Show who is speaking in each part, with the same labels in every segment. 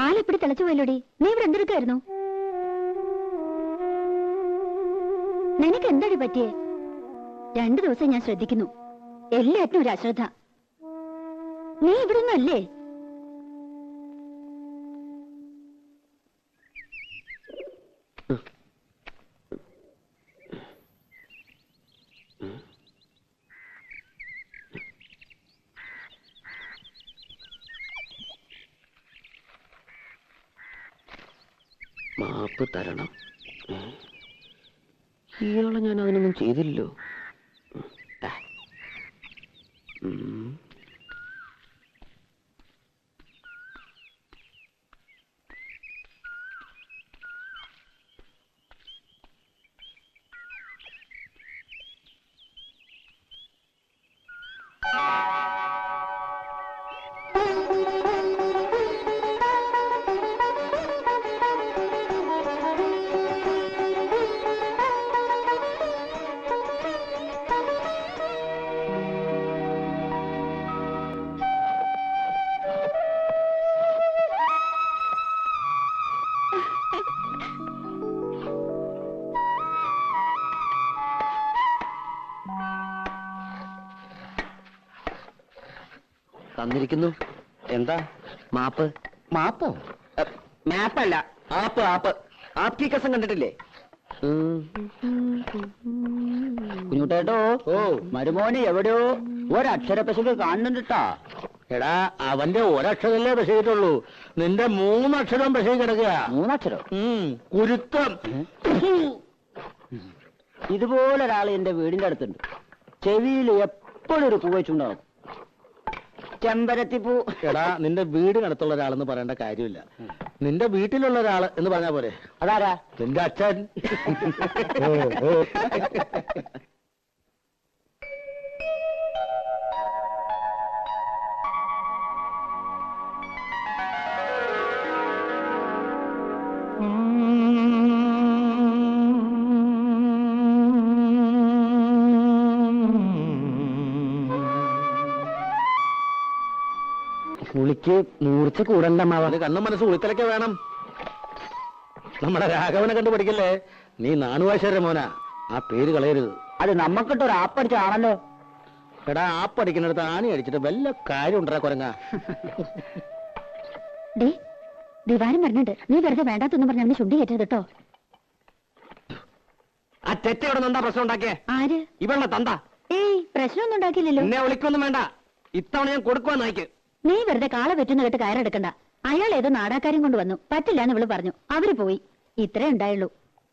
Speaker 1: പാലെപ്പിടി തിളച്ചു പോയല്ലോടി? നീ ഇവിടെ എന്തെടുക്കായിരുന്നു നിനക്ക് എന്താടി പറ്റിയേ? രണ്ടു ദിവസം ഞാൻ ശ്രദ്ധിക്കുന്നു. എല്ലാറ്റിനും ഒരു അശ്രദ്ധ. നീ ഇവിടെ അല്ലേ?
Speaker 2: മാപ്പ് തരണം. ഇങ്ങനെയുള്ള ഞാൻ അതിനൊന്നും ചെയ്തില്ലല്ലോ. തന്നിരിക്കുന്നു. എന്താ? മാപ്പ്? മാപ്പോ? മാപ്പല്ല. ആപ്പ് ആപ്പ്. ആപ്കി കസം കണ്ടിട്ടില്ലേ?
Speaker 3: കുഞ്ഞുട്ടേട്ടോ ഓ. മരുമോന് എവിടെയോ? ഒരക്ഷര ഒരക്ഷരപ്പശക്ക് കാണുന്നുണ്ടാ
Speaker 4: എടാ അവന്റെ ഒരക്ഷരല്ലേ പ്രസവിച്ചിട്ടുള്ളൂ നിന്റെ മൂന്നക്ഷരം പ്രസവി കിടക്കുക
Speaker 3: മൂന്നക്ഷരം?
Speaker 4: കുരുത്തം.
Speaker 3: ഇതുപോലെ ഒരാൾ എന്റെ വീടിന്റെ അടുത്തുണ്ട്. ചെവിയിൽ എപ്പോഴും ഒരു പൂ വെച്ചുണ്ടാവും. ചെമ്പരത്തിപ്പൂ.
Speaker 4: എടാ നിന്റെ വീടിനടുത്തുള്ള ഒരാളെന്ന് പറയേണ്ട കാര്യമില്ല. നിന്റെ വീട്ടിലുള്ള ഒരാൾ എന്ന് പറഞ്ഞാ പോരെ.
Speaker 3: അതാരാ?
Speaker 4: നിന്റെ അച്ഛൻ.
Speaker 2: പുളിക്ക് മൂർച്ച കൂടണ്ട മാവ
Speaker 4: അത് കണ്ണും മനസ്സ് ഉളിത്തലൊക്കെ വേണം. നമ്മളെ രാഘവനെ കണ്ടു പഠിക്കല്ലേ? നീ നാണുവാശ്വര മോന. ആ പേര് കളയരുത്.
Speaker 3: അത് നമ്മക്കിട്ട് ഒരു ആപ്പടിച്ചാണല്ലോ.
Speaker 4: എടാ ആപ്പടിക്കുന്നിടത്ത് ആണി അടിച്ചിട്ട് വല്ല കാര്യം ഉണ്ടാ കുരങ്ങ.
Speaker 1: ഡേ ദിവാരം പറഞ്ഞിട്ട് നീ വെറുതെ വേണ്ടാത്തൊന്നും പറഞ്ഞ അവന് ചുണ്ടി കയറ്റരുത് കേട്ടോ
Speaker 2: ആ പ്രശ്നം ഉണ്ടാക്കിയേ?
Speaker 1: ആര്?
Speaker 2: ഇവളുടെ തന്ത.
Speaker 1: ഏയ് പ്രശ്നമൊന്നും ഉണ്ടാക്കിയില്ലല്ലോ.
Speaker 2: എന്നെ വിളിക്കൊന്നും വേണ്ട. ഇത്തവണ ഞാൻ കൊടുക്കുവാൻ നായിക്ക്
Speaker 1: നീ വെറുതെ കാള വെറ്റുന്ന കേട്ട് കയറെടുക്കണ്ട. അയാൾ ഏതോ നാടാക്കാരും കൊണ്ട് വന്നു. പറ്റില്ല എന്ന് ഇവൾ പറഞ്ഞു. അവർ പോയി. ഇത്രേ ഉണ്ടായുള്ളൂ.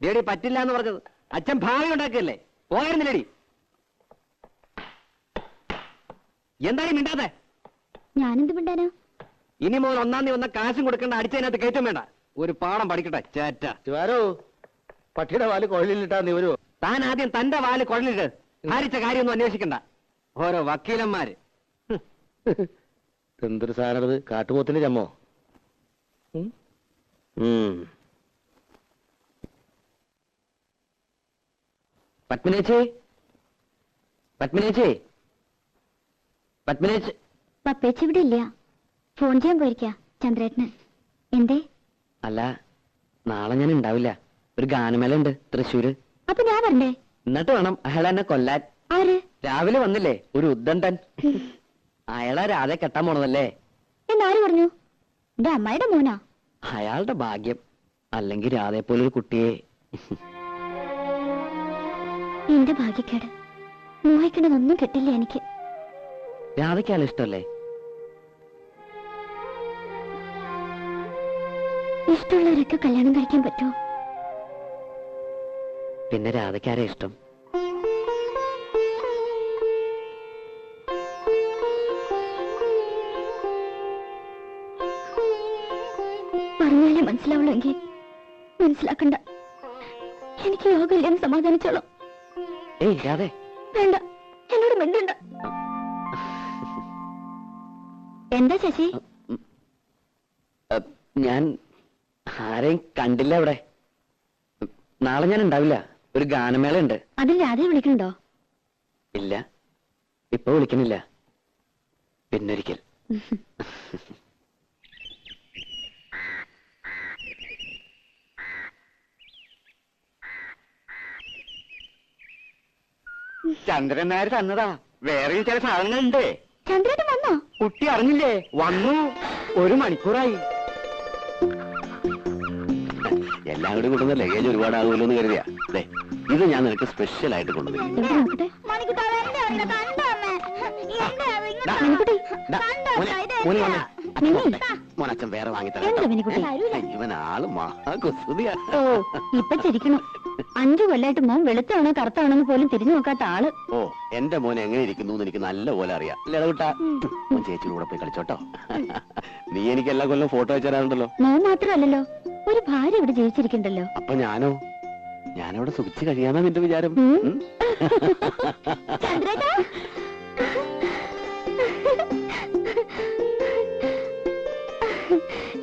Speaker 2: ലേഡി പറ്റില്ല എന്ന് പറഞ്ഞത് അച്ഛൻ ഭാവി ഉണ്ടാക്കിയല്ലേ പോയിരുന്നില്ലേടി എന്താണ് മിണ്ടാതെ?
Speaker 1: ഞാനെന്ത് മിണ്ടാനോ?
Speaker 2: ഇനി മുതൽ ഒന്നാം തീയതി വന്ന കാശും കൊടുക്കണ്ട അടിച്ചതിനകത്ത് കയറ്റം വേണ്ട. ഒരു പാഠം പഠിക്കട്ടെ ചേറ്റ
Speaker 4: ചുവാരോ പട്ടിയുടെ വാൽ കുഴലിലിട്ടാ നീ വരുവോ?
Speaker 2: താൻ ആദ്യം തന്റെ വാൽ കുഴലിട്ട് ഭാരിച്ച കാര്യമൊന്നും അന്വേഷിക്കണ്ട. ഓരോ വക്കീലന്മാര്.
Speaker 4: എന്തൊരു സാധനത്? കാട്ടുപോത്തിന്റെ ചമ്മോ?
Speaker 2: പത്മനേച്ചേ? പത്മനേച്ചേ? പത്മിനേച്ചി
Speaker 1: പപ്പേച്ചി ഇവിടെ ഇല്ല. ഫോൺ ചെയ്യാൻ പോയിരിക്ക ചന്ദ്രേട്ടന്. എന്തേ?
Speaker 2: അല്ല നാളെ ഞാൻ ഉണ്ടാവില്ല. ഒരു ഗാനമേള ഉണ്ട് തൃശ്ശൂര്.
Speaker 1: അപ്പൊ ഞാൻ വരണ്ടേ?
Speaker 2: എന്നിട്ട് വേണം അയാൾ എന്നെ കൊല്ലാൻ.
Speaker 1: ആര്?
Speaker 2: രാവിലെ വന്നില്ലേ ഒരു ഉദ്ദണ്ടൻ അയാളെ രാധ കെട്ടാൻ പോണതല്ലേ?
Speaker 1: എന്നാര് പറഞ്ഞു? എന്റെ അമ്മയുടെ മോനാ?
Speaker 2: അയാളുടെ ഭാഗ്യം. അല്ലെങ്കിൽ രാധയെ പോലൊരു കുട്ടിയെ.
Speaker 1: എന്റെ ഭാഗ്യക്കേട്. മോഹിക്കണതൊന്നും കിട്ടില്ല എനിക്ക്.
Speaker 2: രാധയ്ക്ക് അയാൾ ഇഷ്ടമല്ലേ
Speaker 1: ഇഷ്ടമുള്ളവരൊക്കെ കല്യാണം കഴിക്കാൻ പറ്റുമോ?
Speaker 2: പിന്നെ രാധയ്ക്കാരെ ഇഷ്ടം?
Speaker 1: മനസ്സിലാക്കണ്ട. എനിക്ക് യോഗമില്ലെന്ന് സമാധാനിച്ചോളൂ.
Speaker 2: ഏയ് രാധേ.
Speaker 1: വേണ്ട. എന്നോട് മിണ്ടണ്ട. എന്താ ശശി?
Speaker 2: ഞാൻ ആരെയും കണ്ടില്ല അവിടെ. നാളെ ഞാൻ ഉണ്ടാവില്ല. ഒരു ഗാനമേള ഉണ്ട്
Speaker 1: അതിൽ രാധയെ വിളിക്കണ്ടോ
Speaker 2: ഇല്ല. ഇപ്പൊ വിളിക്കണില്ല. പിന്നൊരിക്കൽ.
Speaker 5: ചന്ദ്രൻ നായർ തന്നതാ. വേറെയും ചില സാധനങ്ങളുണ്ട്
Speaker 1: ചന്ദ്രൻ വന്നോ?
Speaker 5: കുട്ടി അറിഞ്ഞില്ലേ? വന്നു. ഒരു മണിക്കൂറായി.
Speaker 6: എല്ലാം കൂടി കൊണ്ടുവന്ന ലഗേജ് ഒരുപാടാകുമല്ലോ എന്ന് കരുതിയാ. ദേ, ഇത് ഞാൻ നിനക്ക് സ്പെഷ്യൽ ആയിട്ട് കൊണ്ടുവരും
Speaker 1: എവിടെ നോക്കട്ടെ
Speaker 6: ദാ,
Speaker 1: മണിക്കുട്ടി
Speaker 6: ദാ, മോനെ, മോനെ വന്നേ. അച്ഛൻ
Speaker 1: മിനി.
Speaker 6: വന്നേ. മോനെ, അച്ഛൻ വേറെ
Speaker 1: എന്താ
Speaker 6: കേട്ടോ.
Speaker 1: മിനിക്കുട്ടി?
Speaker 6: ഇവൻ ആൾ മഹാ കുസൃതിയാ
Speaker 1: ഓ ഇപ്പൊ ചിരിക്കണു. അഞ്ചു കൊല്ലായിട്ട് മോൻ വെളുത്താണോ കറുത്താണോ എന്ന് പോലും തിരിഞ്ഞു നോക്കാത്ത ആൾ.
Speaker 6: ഓ എന്റെ മോൻ എങ്ങനെ ഇരിക്കുന്നു എന്ന് എനിക്ക് നല്ല പോലെ അറിയാം. മോൻ ചേച്ചിയുടെ കൂടെ പോയി കളിച്ചോട്ടോ. നീ എനിക്ക് എല്ലാ കൊല്ലം ഫോട്ടോ അയച്ചു തരാറുണ്ടല്ലോ.
Speaker 1: മോൻ മാത്രമല്ലല്ലോ ഒരു ഭാര്യ ഇവിടെ ജീവിച്ചിരിക്കണ്ടല്ലോ.
Speaker 6: അപ്പൊ ഞാനോ? ഞാനവിടെ സുഖിച്ച് കഴിയാന്നാ നിന്റെ വിചാരം?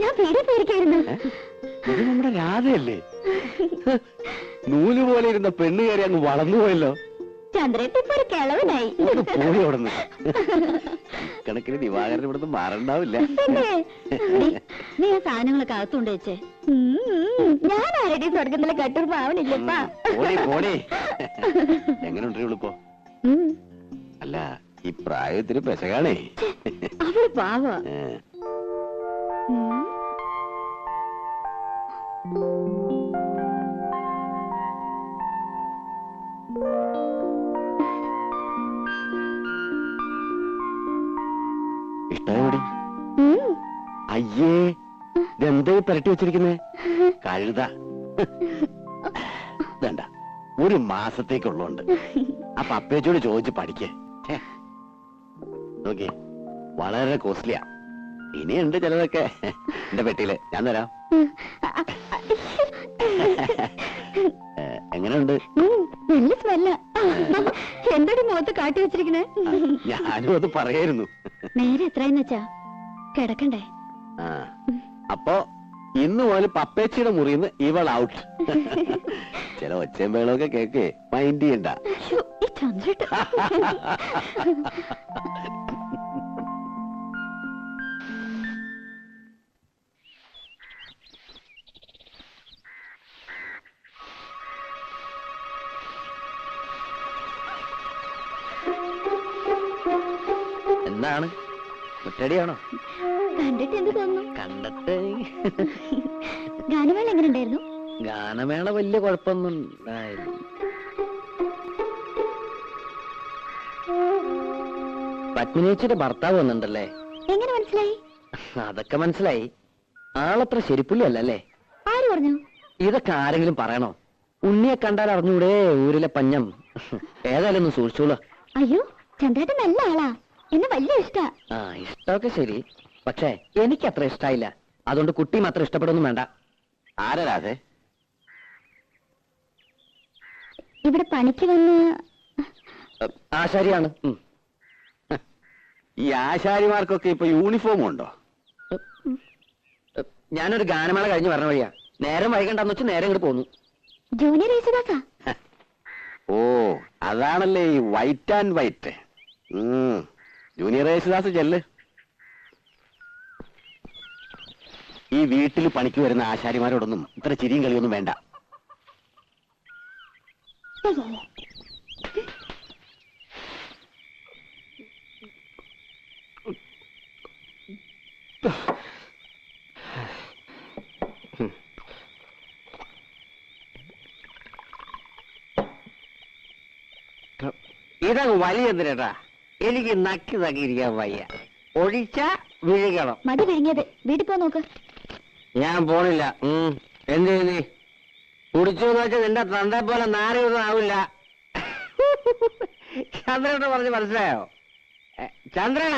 Speaker 1: ഞാൻ പേരെ പേരിക്കായിരുന്നു
Speaker 6: ഇത് നമ്മുടെ രാധയല്ലേ? നൂൽ പോലെ ഇരുന്ന പെണ്ണ് കയറി അങ്ങ് വളർന്നു പോയല്ലോ.
Speaker 1: ചന്ദ്രേട്ട ഒരു കിളവനായി.
Speaker 6: പോയി അവിടെ കണക്കിന് ദിവാകരൻ ഇവിടുന്ന് മാറണ്ടാവില്ല.
Speaker 1: നീ ആ സാധനങ്ങളൊക്കെ അകത്തുണ്ട് വെച്ചേ. ഞാൻ ആരുടെയും സ്വർഗത്തിലെ കട്ടൂർ
Speaker 6: പോണേ എങ്ങനെയുണ്ട് ഇവളിപ്പോ അല്ല ഈ പ്രായത്തിന് പെശകാണേ.
Speaker 1: അവൾ പാവ.
Speaker 6: ഇഷ്ടമായി അയ്യേ ഇതെന്തേ പരട്ടി വെച്ചിരിക്കുന്നേ? കഴുത. വേണ്ട ഒരു മാസത്തേക്കുള്ളതുണ്ട് അപ്പൊ അപ്പേച്ചോട് ചോദിച്ച് പഠിക്കേ. നോക്കി വളരെ കോസ്റ്റ്ലിയാ. ഇനിയുണ്ട് ചിലതൊക്കെ. എന്റെ പെട്ടിയിൽ ഞാൻ തരാം. എങ്ങനെയുണ്ട്?
Speaker 1: നല്ല സ്മെല്ല. എന്തൊരു മുഖത്ത് കാട്ടി വെച്ചിരിക്കണേ
Speaker 6: ഞാനും അത് പറയായിരുന്നു
Speaker 1: നേരെ എത്രയെന്ന് വെച്ചാ കിടക്കണ്ടേ?
Speaker 6: അപ്പോ ഇന്ന് മുതൽ പപ്പേച്ചിയുടെ മുറിന്ന് ഇവൾ ഔട്ട് ചില ഒച്ചയും വേളൊക്കെ കേക്ക് മൈൻഡ് ചെയ്യണ്ട. എന്താണ്? കുറ്റടിയാണോ
Speaker 1: കണ്ടിട്ട് എന്ത് തോന്നുന്നു?
Speaker 6: കണ്ടിട്ട്
Speaker 1: ഗാനമേള എങ്ങനെ ഉണ്ടായിരുന്നു
Speaker 6: ഗാനമേള വലിയ കുഴപ്പമൊന്നും പത്മിനേച്ചിയുടെ ഭർത്താവ് വന്നിട്ടുണ്ടല്ലേ?
Speaker 1: എങ്ങനെ മനസ്സിലായി?
Speaker 6: അതൊക്കെ മനസ്സിലായി. ആളത്ര ശരിപ്പുള്ളിയല്ലേ
Speaker 1: ആര് പറഞ്ഞു?
Speaker 6: ഇതൊക്കെ ആരെങ്കിലും പറയണോ? ഉണ്ണിയെ കണ്ടാൽ അറിഞ്ഞൂടെ ഊരിലെ പഞ്ഞം. ഏതായാലും ഒന്ന് സൂക്ഷിച്ചോളൂ.
Speaker 1: അയ്യോ ചന്ദ്രേട്ടൻ നല്ല ആളാ. എന്നെ വലിയ ഇഷ്ടാ.
Speaker 6: ആ ഇഷ്ടമൊക്കെ ശരി. പക്ഷേ എനിക്ക് അത്ര ഇഷ്ടായില്ല. അതുകൊണ്ട് കുട്ടി മാത്രം ഇഷ്ടപ്പെടുന്നു വേണ്ട. ആരാതെ രാധേ?
Speaker 1: ഇവിടെ പണിക്ക് വന്ന്
Speaker 6: ആശാരിയാണ്.
Speaker 3: ഈ ആശാരിമാർക്കൊക്കെ ഇപ്പൊ യൂണിഫോം ഉണ്ടോ?
Speaker 6: ഞാനൊരു ഗാനമേള കഴിഞ്ഞ് പറഞ്ഞ വഴിയാ. നേരം വൈകണ്ടെന്ന് വെച്ച് നേരം ഇങ്ങോട്ട് പോന്നു.
Speaker 1: ജൂനിയർ യേശുദാസാ
Speaker 3: ഓ അതാണല്ലേ ഈ white and white. Junior Yesudas ചെല്ല്. ഈ വീട്ടിൽ പണിക്ക് വരുന്ന ആശാരിമാരോടൊന്നും ഇത്ര ചിരിയും കളിയൊന്നും വേണ്ട.
Speaker 5: ഇതങ്ങ് എന്തിനാ എനിക്ക് നക്കി നക്കിയിരിക്കാൻ വയ്യ. ഒഴിച്ച വിഴുകണം.
Speaker 1: മടി വിഴുങ്ങിയത്. വീട്ടിൽ പോ നോക്ക്.
Speaker 5: ഞാൻ പോണില്ല. എന്ത് ചെയ്യും നീ? കുടിച്ചു എന്ന് വെച്ചാൽ നിന്റെ തന്തെ പോലെ നാരൊന്നും ആവില്ല ചന്ദ്രനോട് പറഞ്ഞ് മനസ്സിലായോ? ചന്ദ്ര ചന്ദ്രന.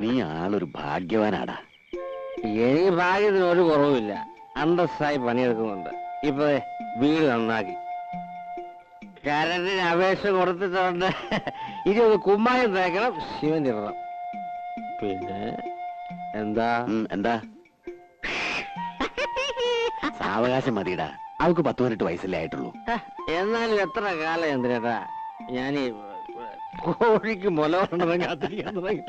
Speaker 3: നീ ആളൊരു ഭാഗ്യവാനാടാ.
Speaker 5: എനിക്ക് ഭാഗ്യത്തിന് ഒരു കുറവുമില്ല. അന്തസ്സായി പണിയെടുക്കുന്നുണ്ട്. ഇപ്പൊ വീട് നന്നാക്കി. കരണ്ടിന് അപേക്ഷ കൊടുത്തിട്ടുണ്ട്. ഇനി ഒന്ന് കുമ്മായം തേക്കണം ശിവൻ ഇടണം. പിന്നെ? എന്താ?
Speaker 3: എന്താ? സാവകാശം മതിടാ അവക്ക് പത്ത് പതിനെട്ട് വയസ്സല്ലേ ആയിട്ടുള്ളൂ.
Speaker 5: എന്നാലും എത്ര കാലം എന്തിനേട്ടാ ഞാൻ കോഴിക്ക് മുല കൊണ്ടെന്ന് കാത്തിരിക്കാൻ തുടങ്ങി.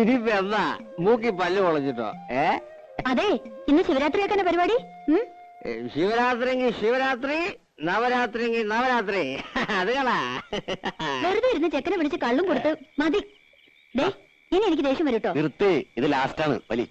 Speaker 5: ഇനിയിപ്പോ എന്താ മൂക്കി പല്ല് കൊളഞ്ഞിട്ടോ ഏ?
Speaker 1: അതെ ഇന്ന് ശിവരാത്രി ആക്കാന പരിപാടി?
Speaker 5: ശിവരാത്രി ശിവരാത്രിയെങ്കിൽ ശിവരാത്രി നവരാത്രി നവരാത്രി. അത് കളാ
Speaker 1: വെറുതെ ഇരുന്ന് ചെക്കനെ വിളിച്ച് കള്ളും കൊടുത്ത് മതി. ദേ ഇനി എനിക്ക് ദേഷ്യം വരും നിർത്തി
Speaker 6: നിർത്തേ ഇത് ലാസ്റ്റാണ് വലി.